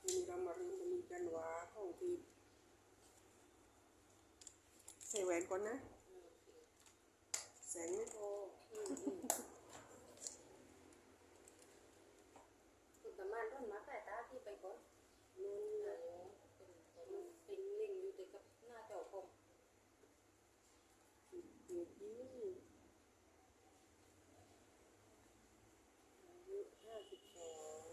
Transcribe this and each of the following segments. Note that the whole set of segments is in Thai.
ทีนี้เรามาเรียนมดูกันว่าของทีมใส่แหวนก่อนนะ แสงไม่พอ คุณประมาณต้นมาแต่ตาที่ไปก่อน นั่น เอ แหละ อเป็นเป็นลิงอยู่ติดกับหน้าเจ้าคง สิบเจ็ดยี่อายุห้าสิบสอง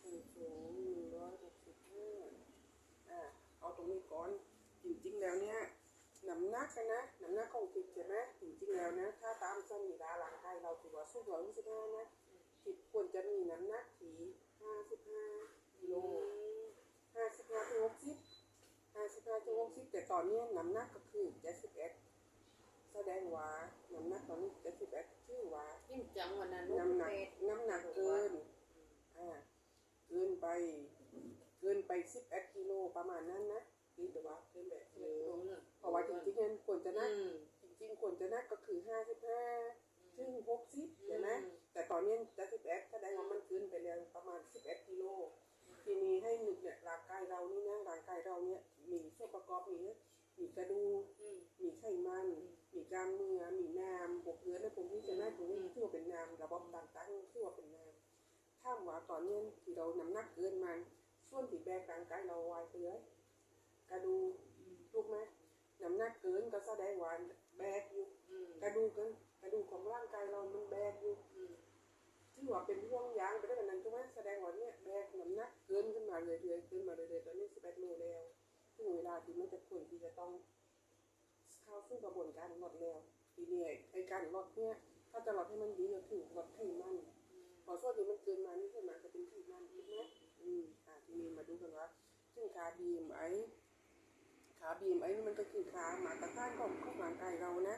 ส่วนสูงหนึ่งร้อยหกสิบห้าอะเอาตรงนี้ก่อน จริงๆแล้วเนี่ย น้ำหนักอะนะน้ำหนักของจิตใช่ไหมจริงๆแล้วนะ ถ้าตามสรีระร่างกายเราถือว่าสูงร้อยยี่สิบห้านะจิตควรจะมีน้ำหนักที่ห้าสิบห้ากิโลห้าสิบห้าถึงหกสิบห้าสิบห้าถึงหกสิบแต่ตอนนี้น้ำหนักก็คือเจ็ดสิบเอ็ดแสดงว่าน้ำหนักตอนนี้เจ็ดสิบเอ็ดชื่อว่ายิ่งจังวันนั้นน้ำหนักเป็ดน้ำหนักเกินอ่าเกินไป เกินไปสิบเอ็ดกิโลประมาณนั้นนะนี่แต่ว่าเกินแบบโอ้11กิโลโหเพ ราะว่าจริงๆเนี่ยควรจะนักอืมจริง ๆ ควรจะนักก็คือห้าสิบห้าถึงหกสิบใช่ไหมอืมแต่ตอนนี้เจ็ดสิบเอ็ดแสดงว่ามันเกินไปแล้วประมาณสิบเอ็ดกิโลทีนี้ให้นึกเนี่ยร่างกายเรานี่นะร่างกายเราเนี่ยมีส่วนประกอบมีนะมีกระดูกอืมมีไขมัน มีกล้ามเนื้อมีน้ำบวกเลือดและพวกนี้จะน่าตรงนี้อืมชื่อว่าเป็นน้ำระบบต่างๆชื่อว่าเป็นน้ำถ้าว่าตอนนี้ที่เราน้ำหนักเกินมันส่วนที่แบกร่างกายเราไว้เตือยกระดูกถูกไหมน้ำหนักเกิน ก็แสดงว่าแบกอยู่อืมกระดูกกันกระดูกของร่างกายเรามันแบกอยู่อืมที่ว่าเป็นห่วงยางไปได้แบบนั้นใช่ไหมแสดงว่าเนี่ยแบกน้ำหนักเกินขึ้นมาเรื่อยๆขึ้นมาเรื่อยๆตอนนี้สิบเอ็ดโลแล้วถึงเวลาที่มันจะควรที่จะต้องเข้าสู่กระบวนการลดแล้วทีนี้ไอ้การลดเนี่ยถ้าจะลดให้มันดีก็คือลดไขมันพอส่วนที่มันเกินมานี่ส่วนมากจะเป็นไขมันถูกไหมอืมอ่าทีนี้มาดูกันว่าซึ่งขาบีมไอ ขาบีมไอ้นี่มันก็คือขาหมาตรฐานของของร่างกายเรานะ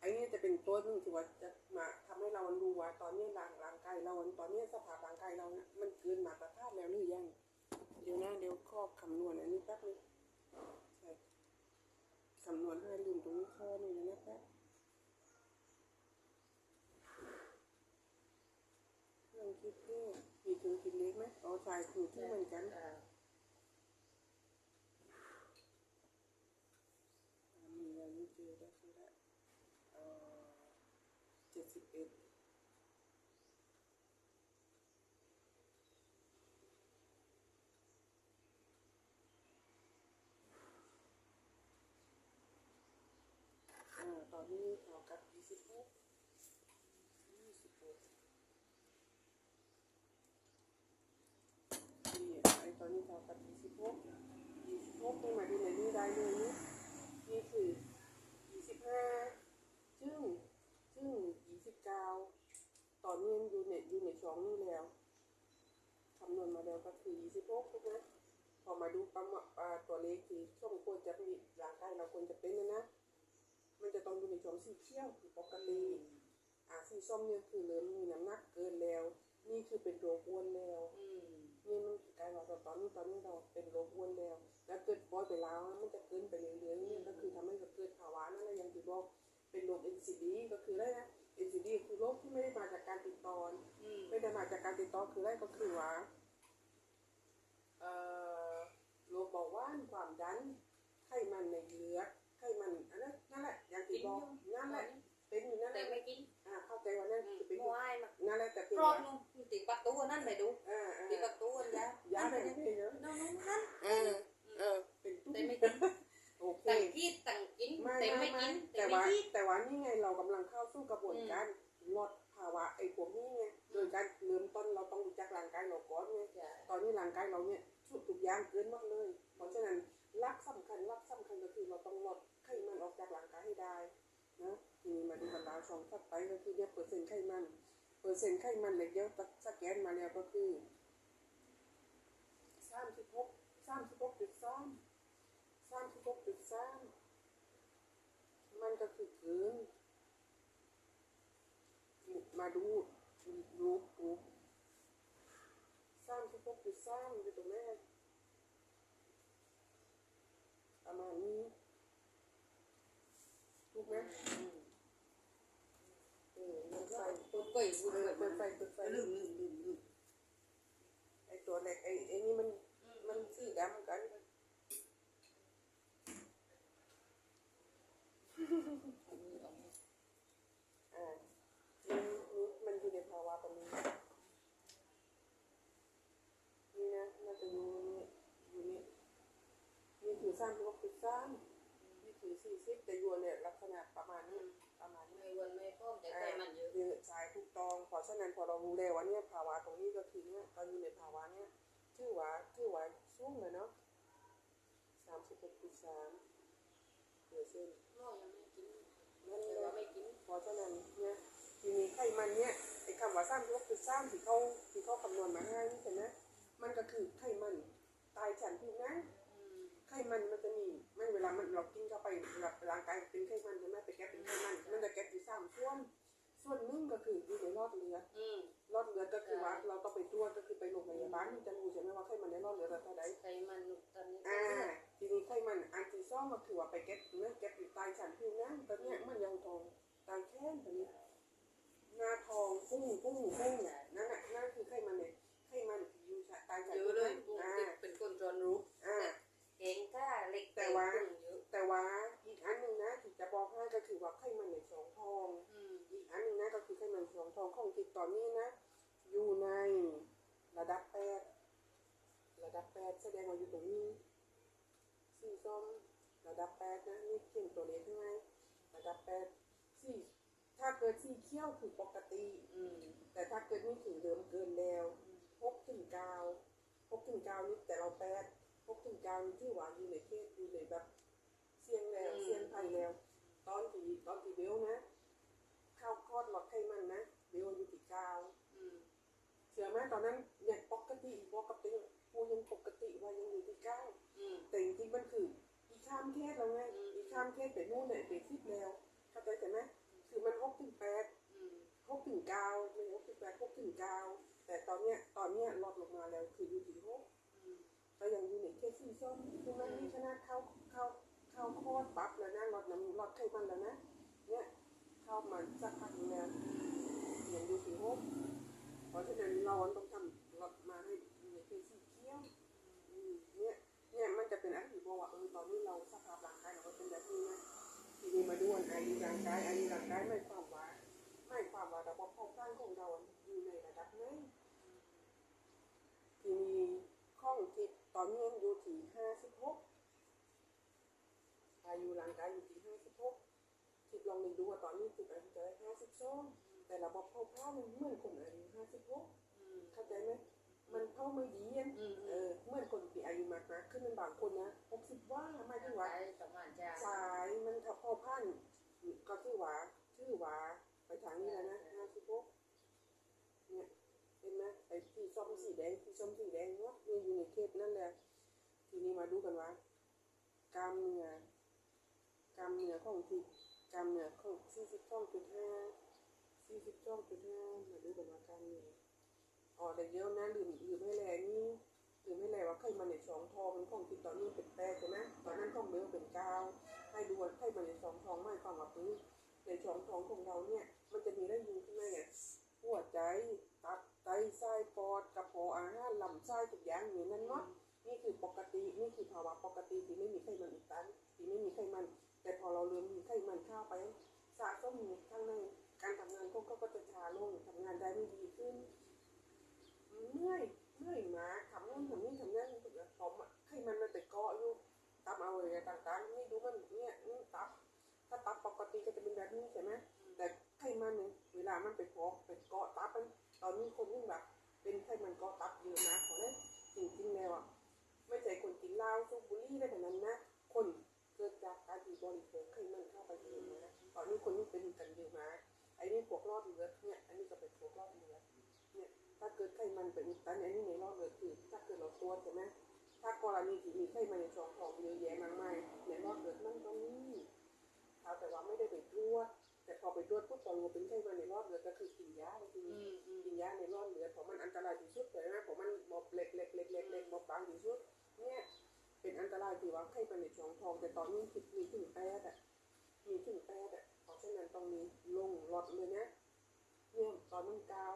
ไอ้นี่จะเป็นตัวหนึงที่ว่าจะมาทำให้เรารู้ว่าตอนนี้ร่างร่างกายเราตอนนี้สภาพร่างกายเราเนี่ยมันเกินหมาตรฐานแล้วหรือยังเดี๋ยวนะเดี๋ยวข้อคำนวณอันนี้แป๊บนึงใช่คำนวณให้ลืมตรงนี้ข้อหนึงนะแป๊บเครื่องคิดเลขมีเครื่องคิดเลขไหมอ๋อใช่คือที่เหมือนกัน อ่า อ่ามีอะไรไม่เจอแล้วคือละเอ่อ ตอนนี้เท่ากับยี่สิบหกยี่สิบหกนี่ไอตอนนี้เท่ากับยี่สิบหกยี่สิบหกนี่มาดูในนี้ได้เลยนี่นี่คือยี่สิบห้าซึ่งซึ่ง เก้าตอนนี้อยู่ในอยู่ในช่องนี้แล้วคำนวณมาแล้วก็คือยี่สิบหกถูกไหมพอมาดูประมาณอ่าตัวเลขที่ช่วงควรจะมีร่างกายเราควรจะเป็นนะนะ มันจะต้องอยู่ในช่วงสีเขียวคือปกติอ่าสีส้มเนี่ยคือเริ่มมีน้ำหนักเกินแล้ว นี่คือเป็นโรคอ้วนแล้วอืมนี่มันคือกลายว่าตอนนี้ตอนนี้เราเป็นโรคอ้วนแล้ว แล้วเกิดปล่อยไปแล้วนะมันจะเกินไปเรื่อยๆนี่ก็คือทำให้เกิดภาวะนั่นแหละอย่างที่บอกเป็นโรค NCD ก็คืออะไรนะ NCD คือโรคที่ไม่ได้มาจากการติดต่ออืมไม่ได้มาจากการติดต่อคืออะไรก็คือว่าเอ่อโรคเบาหวานความดันไขมันในเลือดไขมันอันนั้นนั่นแหละอย่างที่บอกนั่นแหละเป็นอยู่นั่นแหแต่ละไม่กินอ่าเข้าใจว่านั่นอืมคือเป็นหัวไอ้มานั่นแหละแต่เป็นรอดนู่นติดประตูนั่นไปดูอ่าอ่าติดประตูอันยายานั่นไปเป็นดูไม่เยอะนั่นนั่นเออเออเป็นตุ้แต่ไม่กินโอเคตั้งคิดตั้งกินไม่แต่ไม่ไม่ไม่กินแต่แต่ไม่ว่าคิดแต่ ว่านี่ไงเรากำลังเข้าสู่กระบวนการลดภาวะไอ้พวกนี้ไงโดยการเริ่มต้นเราต้องรู้จักร่างกายเราก่อนไงจ้ะตอนนี้ร่างกายเราเนี่ยชุดทุกอย่างเกินหมดเลย เพราะฉะนั้นรักสำคัญรักสำคัญก็คือเราต้องลดไขมันออกจากร่างกายให้ได้นะทีนี้มาดูกันดาวสองถัดไปก็คือเนี่ยเปอร์เซ็นต์ไขมันเปอร์เซ็นต์ไขมันเลยเดี๋ยวสแกนมาแล้วก็คือสามสิบหกสามสิบหกจุดสามสามสิบหกจุดสาม มันก็คือเกินมาดูรูปรูสร้างที่พบคือสร้างอยู่ตรงแรกประมาณนี้ถูกไหมเออเปิดไฟเปิดไฟเออเปิดไฟเปิดไฟลืมลืมลืมลืมไอตัวเล็กไอไอนี่มันมันสีดำกัน อ่านี่นี่มันอยู่ในภาวะตรงนี้ นี่นะน่าจะอยู่นี่อยู่นี่นี่ถือสามที่ว่าคือสามนี่ ถือสี่สิบแต่อยวนเนี่ยลักษณะประมาณนี้ประมาณนี้ไม่อ้วนไม่พร้อมแต่ไขมันเยอะคือสายถูกต้องเพราะฉะนั้นพอเรารู้แล้วว่าเนี่ยภาวะตรงนี้ก็คือเนี่ยตอนอยู่ในภาวะเนี่ยชื่อว่าชื่อว่าสูงเลยเนาะสามสิบเอ็ดจุดสามเปอร์เซ็นต์หม้อยังไม่กินนั่นแต่แหว่าละไม่กินเพราะฉะนั้นเนี่ยทีนี้ไขมันเนี่ยไอ้คำว่าสร้างยกคือสร้างที่เขาที่เขาคำนวณมาให้นี่เห็นไหมมันก็คือไขมันตายฉันผิวหนังอืม ไขมันมันจะมีมันเวลามันเรากินเข้าไปแบบร่างกายเป็นไขมันใช่ไหมไปแก้เป็นไขมัน มันจะแก้อยู่สามส่วน ส่วนหนึ่งก็คืออยู่ในรอดเลือดอืมรอดเลือดก็คือว่าเราต้องไปตรวจก็คือไปโรงพยาบาลมันจะรู้ใช่ไหมว่าไขมันในรอดเลือดเราเท่าไหร่ไขมันตอนนี้อ่าทีนี้ไขมันอันที่สองก็คือว่าไปเก็บเนื้อเก็บอยู่ใต้ชั้นผิวหนังตอนเนี้ยมันยังทองตายแค้นตอนนี้หน้าทองพุ่งพุ่งพุ่งนั่นน่ะนั่นคือไขมันเนี่ยไขมันอยู่ใต้ชั้นเยผิอะวเลหนัยงปกอ่าติเป็นคนจนรู้อ่า แกงก้าเล็กแต่ว่าเยอะแต่ว่าอีกอันหนึ่งนะที่จะบอกให้ก็คือว่าไขมันในสองทองอืมอีกอันหนึ่งนะก็คือไขมันสองทองของจิตตอนนี้นะ อยู่ในระดับแปดระดับแปดแสดงว่าอยู่ตรงนี้สีส้มระดับแปดนะนี่เขียนตัวเลขข้างในระดับแปดสี่ถ้าเกิดสีเขียวคือปกติอืมแต่ถ้าเกิดนี่ถือเดิมเกินแล้วหกถึงเก้าหกถึงเก้านี่แต่เราแปด หกถึงก้านี่ที่ว่าอยู่ในเขตอยู่ในแบบเสียงแล้วเสียงภัยแล้ว ตอนที่ตอนที่เบลนะข้าวคลอดหลอดไขมันนะเบลอายุที่กาอืมเชื่อไหมตอนนั้นยังปกติปกติกูยังปกติว่ายังอยู่ที่เก้าแต่จริงๆมันคืออีข้ามเทศแล้วไงมีข้ามเทศไปนู่นเนี่ยไปสิบแล้วเข้าใจใช่ไหมคือมันหกถึงแปดหกถึงเก้าไม่หกถึงแปดหกถึงเก้าแต่ตอนเนี้ยตอนเนี้ยลดลงมาแล้วคืออยู่ที่หก ก็ยังอยู่ในเขตสีส้มคือมันมีขนาดเข้าเข้าเข้าคลอดปั๊บแล้วนะลดน้ำลดไขมันแล้วนะเนี่ยเข้ามาสักพักนึงแล้วยังอยู่ที่หกเพราะฉะนั้นเราต้องทำลดมาให้ยู่ในเขตสีเขียวเนี่ยเนี่ยมันจะเป็นอันที่บอกว่าเออตอนนี้เราสภาพร่างกายเราก็เป็นแบบนี้นะทีนี้มาดูอันอายุร่างกายไอายุร่างกายไม่ความว่าไม่ความว่าระบบเผาผลาญของเราอยู่ในระดับไหน ทีนี้ข้องทิพย์ ตอนนี้อยู่ที่ห้าสิบหกอายุร่างกายอยู่ที่ห้าสิบหกทิพย์ลองนึกดูว่าตอนนี้ทิพย์อายุจะได้ห้าสิบสองแต่ระบบเผาผลาญมันเหมือนคนอายุห้าสิบหกอืมเข้าใจไหมมันเผาไม่ดีอะอืมเออเหมื่อนคนที่อายุมากๆขึ้นเป็นบางคนนะหกสิบว่าไม่ถึงว่าสายประมาณจะสายมันถ้าพอพันก็ชื่อว่าชื่อว่าไปทางนี้แล้วนะห้าสิบหกเนี่ยเไอ้ที่ส้มสีแดงที่ส้มสีแดงเนาะนี่อยู่ในเขตนั่นแหละทีนี้มาดูกันว่ากล้ามเนื้อกล้ามเนื้อของที่กล้ามเนื้อของสี่สิบสองจุดห้าสี่สิบสองจุดห้ามาดูกันว่ากล้ามเนื้ออ๋อแต่เดี๋ยวนะลืมลืมให้แลนี่ลืมให้แลว่าไขมันในสองทองมันของที่ตอนนี้เป็นแปดใช่ไหมตอนนั้นของเบลเป็นเก้าให้ดูว่าไข้มันในสองท้องไม่ความกับพื้นในสองท้องของเราเนี่ย มันจะมีได้ยินข้างในไงหัวใจตับ ไตไส้ปอดกระเพาะอาหารลำไส้ทุกอย่างอยู่นั่นเนาะนี่คือปกตินี่คือภาวะปกติที่ไม่มีไขมันอุดตันที่ไม่มีไขมัน แต่พอเราเริ่มมีไขมันเข้าไปสะสมอยู่ข้างในการทำงานพวกเขาก็จะช้าลงทำงานได้ไม่ดีขึ้นเมื่อยเมื่อยมาทำนู่นทำนี่ทำนั่นทุกอย่างผมอะไขมันมันไปเกาะอยู่ตับเอาเลยต่างๆนี่ดูมันเนี่ยนี่ตับ ถ้าตับปกติก็จะเป็นแบบนี้ใช่ไหมแต่ไขมันเนี่ยเวลามันไปเกาะไปเกาะตับมัน ตอนนี้คนที่แบบเป็นไขมันเกาะตับเยอะนะของนั้นจริงๆแล้วอะไม่ใช่คนกินเหล้าสูบบุหรี่ได้แบบนั้นนะ คนเกิดจากการที่บริโภคไขมันเข้าไปเยอะนะตอนนี้คนที่เป็นกันเยอะนะไอ้นี่พวกรอดเลือดเนี่ยอันนี้ก็เป็นพวกรอดเลือดเนี่ยถ้าเกิดไขมันเป็นตันอันนี้ในรอดเลือดคือถ้าเกิดเราตัวใช่ไหมถ้ากรณีที่มีไข้มาในช่องท้องเยอะแยะมากมายในรอบเลือดมันก็มีเอาแต่ว่าไม่ได้ไปตรวจ แต่พอไปตรวจปุ๊บตอนรู้เป็นไข้มาในรอบเลือดก็คือกินยาเลยทีอืนี้มอืมกินยาในรอบเลือดเพราะมันอันตรายที่สุดเลยนะเพราะมันบอบเล็กเล็กเล็กเล็กเล็กบอบบางที่สุด เนี่ยเป็นอันตรายที่ว่าไข้มาในช่องท้องแต่ตอนนี้คิดมีถึงแปดอะมีถึงแปดอะเพราะฉะนั้นต้องมีลงหลอดเลยนะเนี่ยตอนมันกาว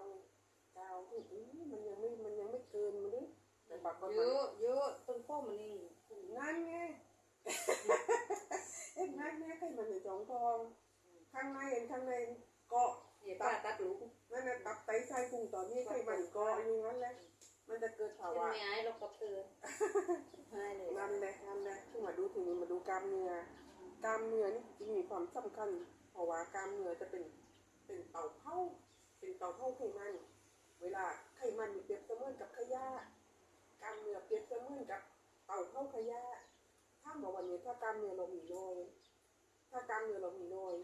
กาวอื้อหือมันยังไม่มันยังไม่เกินมันเลยแต่ปรากฏเยว่าอะเยอะต้นโป้มันนี่นั่นไงเอ็นนักแม่ไขมันในจองทอง ข้างในเห็นข้างในเกาะเดี๋ยวป้าตัดลูกนั่นน่ะตับไตไส้พุงตอนนี้ไขมันเกาะอยู่งั้นแหละมันจะเกิดภาเป็นวะไงเราก็เตือนให้เลยนั่นแหละนั่นแหละที่มาดูทีนี้มาดูกล้ามเนื้อกล้ามเนื้อนี่จริงมีความสำคัญ เพราะว่ากล้ามเนื้อจะเป็นเป็นเต่าเผาเป็นเต่าเผาไขมัน เวลาไขมันเปรียบเสมือนกับขยะกล้ามเนื้อเปรียบเสมือนกับเต่าเผาขยะถ้าบอกวันนี้ถ้ากล้ามเนื้อเรามีน้อย ถ้ากล้ามเนื้อเรามีน้อย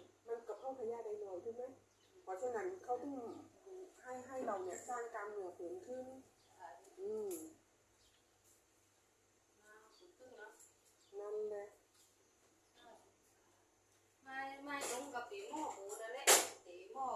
มันกับเข้าขยะได้น้อยถูกไหมเพราะฉะนั้นเขาต้องให้ให้เราเนี่ยสร้างกล้ามเนื้อเพิ่มขึ้น อืมนั่นแหละไม่ไม่ตรงกับตีหม้อหมูนั่นแหละตีหม้อ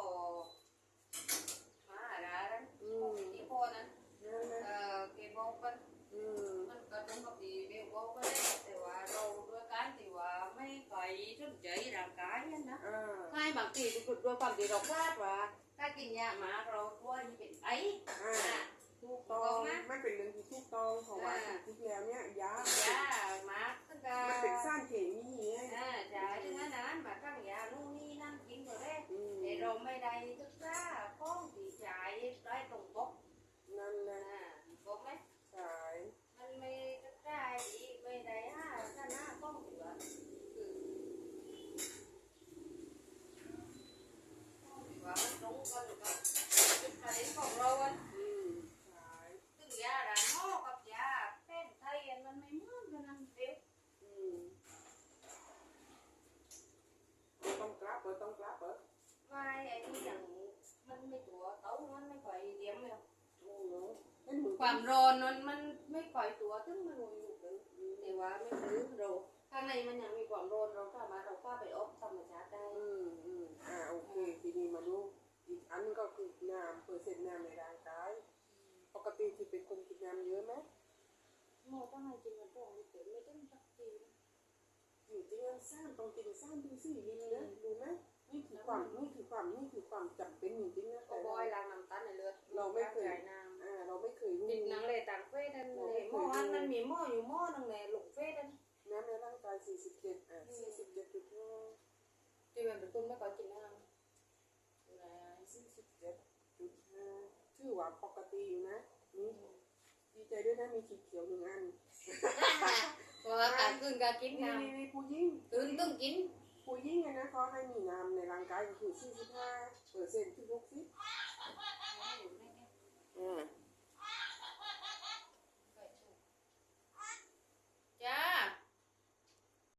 มาอะไรนั้นอืมตีพ่อนั้นนั่นแหละเอ่อเก็บบอกกันอืมมันก็ตรงกับตีเบลบอกกันเลยแต่ว่าเราด้วยการที่ว่าไม่ไปสนใจร่างกายนั่นนะอ่าใช่ บางทีก็ด้วยความที่เราพลาดว่าถ้ากินยาหมากเรากลัวจะเป็นไออ่าอะถูกต้องไม่เป็นเรื่องที่ถูกต้องเพราะว่าจริงๆแล้วเนี่ยยายาหมากตั้งแต่มันเป็นสารเคมีไงอ่าจ่ายถึงนั้นนั้นมาตั้งยานู่นนี่นั่นกินก็ได้อืมแต่เราไม่ได้ศึกษาข้องที่จ่ายได้ตรงปก นั่นแหละ อ่าบอกไหม ใช่ มันไม่ศึกษาอีกไม่ได้ห้าถ้าหน้าข้องถือว่าคือข้องถือว่ามันตรงกันกับจุดประเด็นของเราอะ อืมใช่ ซึ่งยาด่านหม้อกับยาแป้งไทยอันมันไม่เหมือนกันนั่นเดียว อืม ต้องกลับเออต้องกลับเออไม่ไอ้นี่อย่างมันไม่ตัวเต้ามันไม่ค่อยเดียมเลยโอ้โหเป็นมือความร้อนนั้นมันไม่ค่อยตัวถึงมันวนอยู่เลยแต่ว่าไม่ซื้อเราข้างในมันยังมีความร้อนเราสามารถเราป้าไปอบธรรมชาติได้อืมอืมอ่าโอเคทีนี้มาดูอีกอันก็คือน้ำเปอร์เซ็นต์น้ำในร่างกายปกติที่เป็นคนกินน้ำเยอะไหมหมอต้องให้กินมันต้องมีเต็มไม่ต้องสักทีนะ อยู่จริงๆสร้างต้องกินสร้างถึงสี่ลิตรนะรู้ไหมนี่คือความนี่คือความนี่คือความจำเป็นจริงๆนะก็บอยล้างน้ำตาลในเลือดเราไม่เคยจ่ายน้ำอ่าเราไม่เคยรู้ติดหนังเลยต่างเฟสนั่นเลยหม้ออันนั้นมีหม้ออยู่หม้อนึงเลยหลงเฟสนั่นน้ำในร่างกาย47อ่า47.5ที่มันเป็นต้นไม่ค่อยกินน้ำนะ47.5ชื่อว่าปกติอยู่นะนี่ดีใจด้วยนะมีขีดเขียวหนึ่งอันเพ ราะว่าการตื่นก็กินนี่น้ผู้ยิ่งตื่นต้องกิน ผู้หญิงเนี่ยนะเขาให้มีน้ำในร่างกายก็คือ45เปอร์เซ็นต์ถึง60อ่า